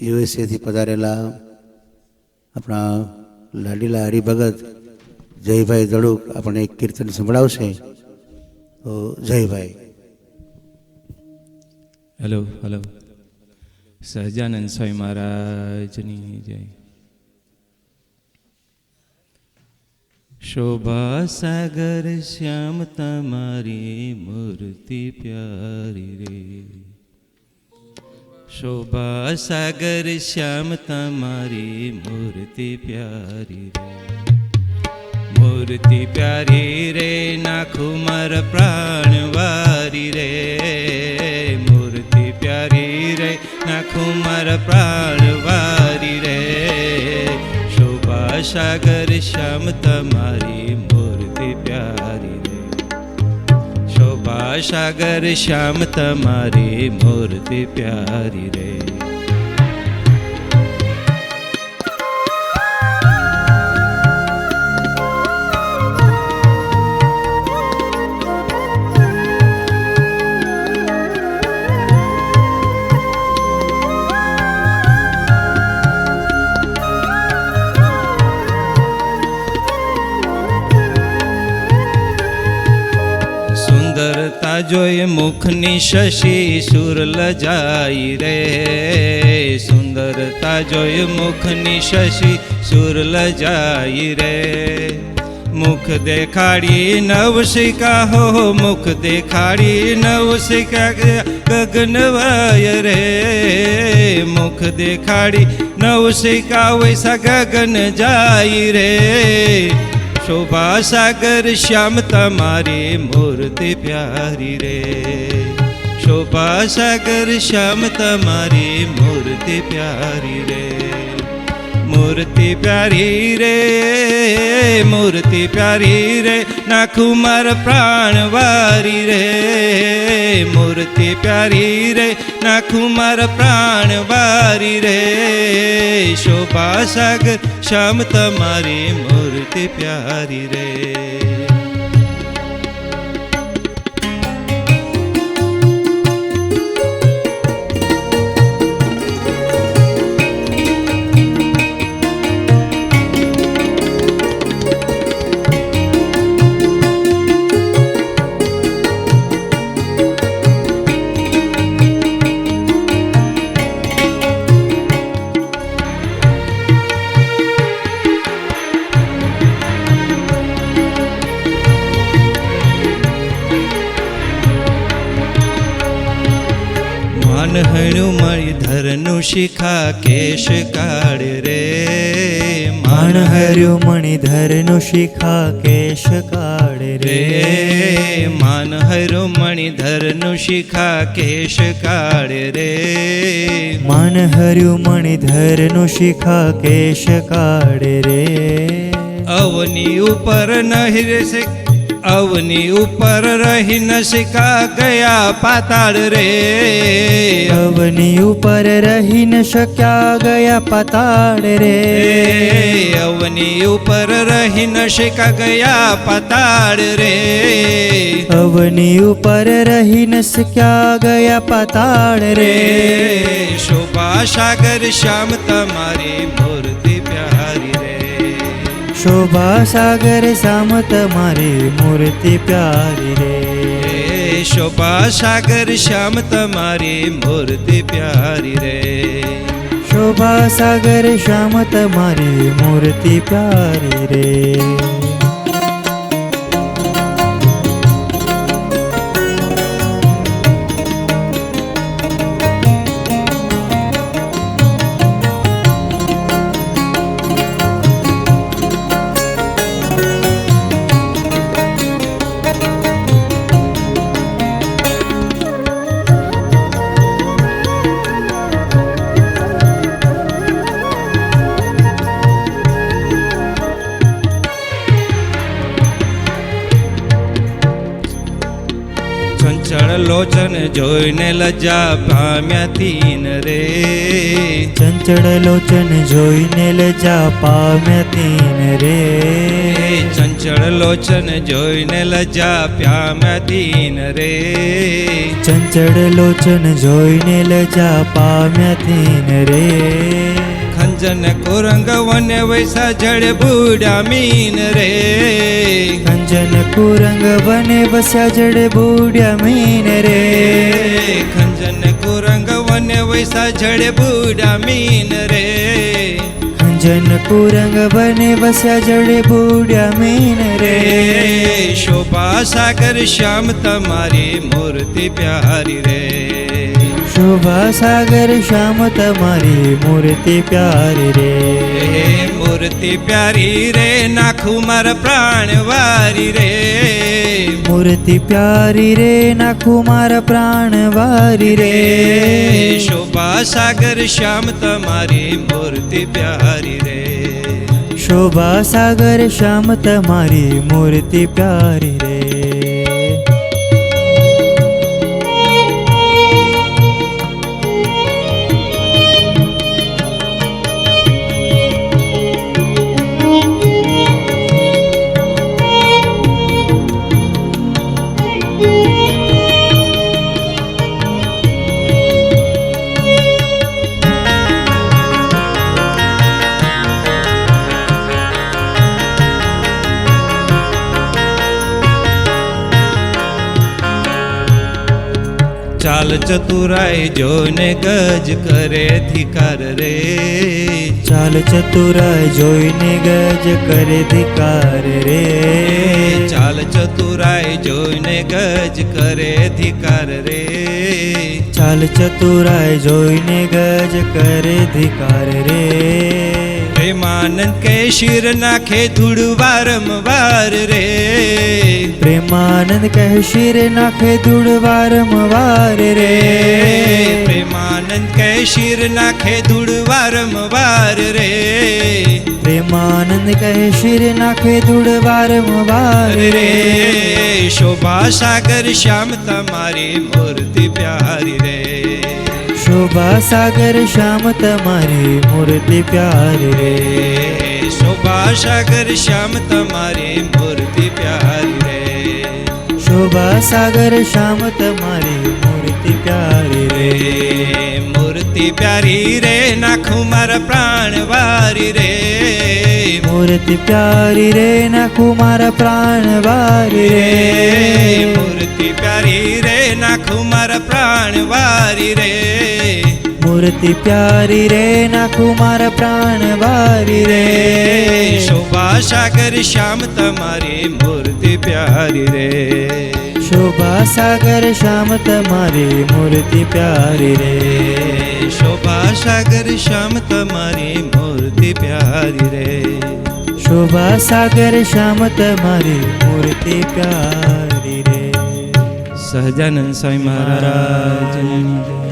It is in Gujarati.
યુએસએથી પધારેલા આપણા લાડીલા હરિભગત જયભાઈ દડુક આપણને એક કીર્તન સંભળાવશે. તો જયભાઈ. હેલો હેલો સહજાનંદ સ્વામી મહારાજની જય. શોભા સાગર શ્યામ, તમારી મૂર્તિ પ્યારી રે. શોભા સાગર શ્યામ, તમારી મૂર્તિ પ્યારી રે. મૂર્તિ પ્યારી રે, નાખું મારા પ્રાણ વારી રે. મૂર્તિ પ્યારી રે, નાખું મારા પ્રાણ વારી રે. શોભા સાગર શ્યામ, તમારી સાગર શ્યામ તમારી મૂર્તિ પ્યારી રે. જોઈ મુખની શશી સુર લજાઈ રે. સુંદરતા જોઈ મુખની શશી સુર લજાઈ રે. મુખ દેખાડી નવશિકા હો, મુખ દેખાડી નવશિકા ગગન વાય રે. મુખ દેખાડી નવશિકા વૈસા ગગન જાય રે. શોભા સાગર શ્યામ તમારી મૂર્તિ પ્યારી રે. શોભા સાગર શ્યામ તમારી મૂર્તિ પ્યારી રે. મૂર્તિ પ્યારી રે. મૂર્તિ પ્યારી રે, નાખું માર પ્રાણ વારી રે. મૂર્તિ પ્યારી રે, નાખું માર પ્રાણ વારી રે. શોભા સાગર, શ્યામ તમારી મૂર્તિ પ્યારી રે. માનહણું મળી ધરનું શિખા કેશ કાળ રે. માણહર્યું મણિધરનું શિખા કેશ કાળ રે. માન હર્યું મણી ધરનું શિખા કેશ કાળ રે. માનહર્યું મણિધરનું શિખા કેશ કાળ રે. અવની ઉપર નહીં રહેશે અવની ઉપર રહી નશિકા ગયા પાતાળ રે. અવની ઉપર રહી ન શક્યા ગયા પતાળ રે. અવની ઉપર રહી નશિકા ગયા પાતાળ રે. અવની ઉપર રહી ન શક્યા ગયા પતાળ રે. શોભા સાગર શ્યામ તમારી મૂર્તિ શોભા સાગર સામ તમારી મૂર્તિ પ્યારી રે. શોભા સાગર શ્યામ તમારી મૂર્તિ પ્યારી રે. શોભા સાગર શ્યામ તમારી મૂર્તિ પ્યારી રે. લોચન જોઈને લજા પામ્યા તીન રે. ચંચળ લોચન જોઈને લજા પામ્યા તીન રે. ચંચળ લોચન જોઈને લજા પામ્યા તીન રે. ચંચળ લોચન જોઈને લજા પામ્યા તીન રે. ખંજન કુરંગ વને વૈસા જડ બુડા મીન રે. કંજન કુરંગ વને વસ્યા જડે બુડ્યા મીન રે. કંજન કુરંગ વને વૈસા જડ બુડા મીન રે. જન કુરંગ બને વસ્યા જડે બુડ્યા મીન રે. રે શોભા સાગર શ્યામ તમારી મૂર્તિ પ્યારી રે. શોભા સાગર શ્યામ તમારી મૂર્તિ પ્યારી રે. મૂર્તિ પ્યારી રે નાખું મારા પ્રાણ વારી રે. મૂર્તિ પ્યારી રે નાખું મારા પ્રાણ વારી રે. શોભા સાગર શ્યામ તમારી મૂર્તિ પ્યારી રે. શોભા સાગર શ્યામ તમારી મૂર્તિ પ્યારી રે. ચાલ ચતુરાઈ જોઈને ગજ કરે ધિકાર રે. ચાલ ચતુરાઈ જોઈને ગજ કરે ધિકાર રે. ચાલ ચતુરાઈ જોઈને ગજ કરે ધિકાર રે. ચાલ ચતુરાઈ જોઈને ગજ કરે ધિકાર રે. પ્રેમાનંદ કે શિર નાખે ધૂળ વારંવાર રે. પ્રેમાનંદ કહે શિર નાખે ધૂળ વારંવાર રે. પ્રેમાનંદ કે શિર નાખે ધૂળ વારંવાર રે. પ્રેમાનંદ કહે શિર નાખે ધૂળ વારંવાર રે શોભા સાગર શ્યામ તમારી મૂર્તિ પ્યારી રે. શોભા સાગર શ્યામ તમારી મૂર્તિ પ્યારી રે. શોભા સાગર શ્યામ તમારી મૂર્તિ પ્યારી રે. શોભા સાગર શ્યામ તમારી મૂર્તિ પ્યારી રે. મૂર્તિ પ્યારી રે નાખું મારા પ્રાણ વારી રે. મૂર્તિ પ્યારી રે નાખું મારા પ્રાણ વારી રે. મૂર્તિ પ્યારી રે નાખું મારા પ્રાણ વારી રે. મૂર્તિ પ્યારી રે નાખું મારા પ્રાણ વારી રે. શોભા સાગર શ્યામ તમારી મૂર્તિ પ્યારી રે. શોભા સાગર શ્યામ તમારી મૂર્તિ પ્યારી રે. શોભા સાગર શ્યામ તમારી મૂર્તિ પ્યારી રે. શોભા સાગર શ્યામ તમારી મૂર્તિ પ્યારી રે. સહજાનંદ સ્વામી મહારાજ.